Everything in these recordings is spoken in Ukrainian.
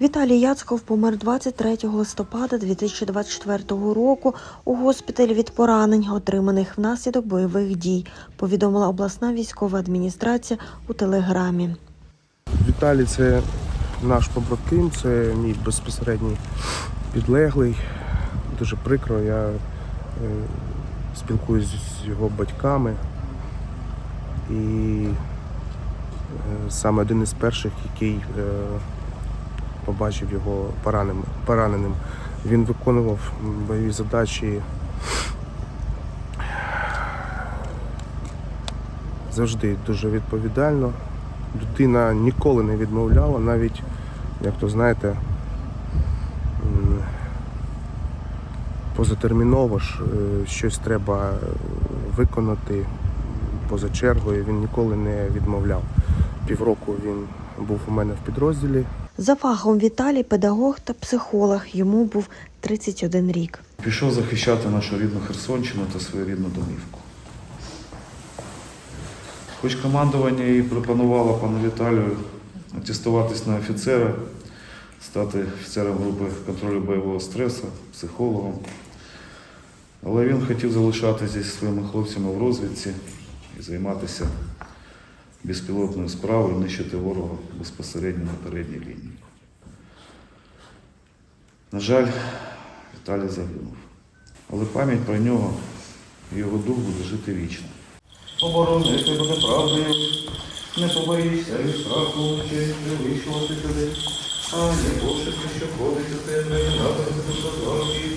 Віталій Яцков помер 23 листопада 2024 року у госпіталі від поранень, отриманих внаслідок бойових дій, повідомила обласна військова адміністрація у телеграмі. Віталій це наш побратим, це мій безпосередній підлеглий. Дуже прикро, я е, спілкуюсь з його батьками. І е, саме один із перших, який е, побачив його пораненим. пораненим. Він виконував бойові задачі завжди дуже відповідально. Людина ніколи не відмовляла, навіть, як то знаєте, позатерміново ж е, щось треба виконати поза чергою. Він ніколи не відмовляв. Півроку він був у мене в підрозділі. За фахом Віталій педагог та психолог. Йому був 31 рік. Пішов захищати нашу рідну Херсонщину та свою рідну домівку. Хоч командування і пропонувало пану Віталію атестуватись на офіцера, стати офіцером групи контролю бойового стресу, психологом. Але він хотів залишатися зі своїми хлопцями в розвідці і займатися безпілотною справою, нищити ворога безпосередньо на передній лінії. На жаль, Віталій загинув. Але пам'ять про нього і його дух буде жити вічно. Оборонити буде правдою, не побоїшся і страху честю вийшов ти туди, а не пошуки, що ходить у тебе, славки.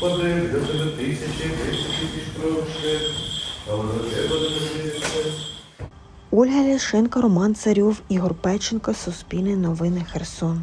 Паде для тебе тисячі, тисячі тисяч кровше, але до тебе не. Ольга Ляшенко, Роман Царьов, Ігор Печенко, Суспільне новини Херсон.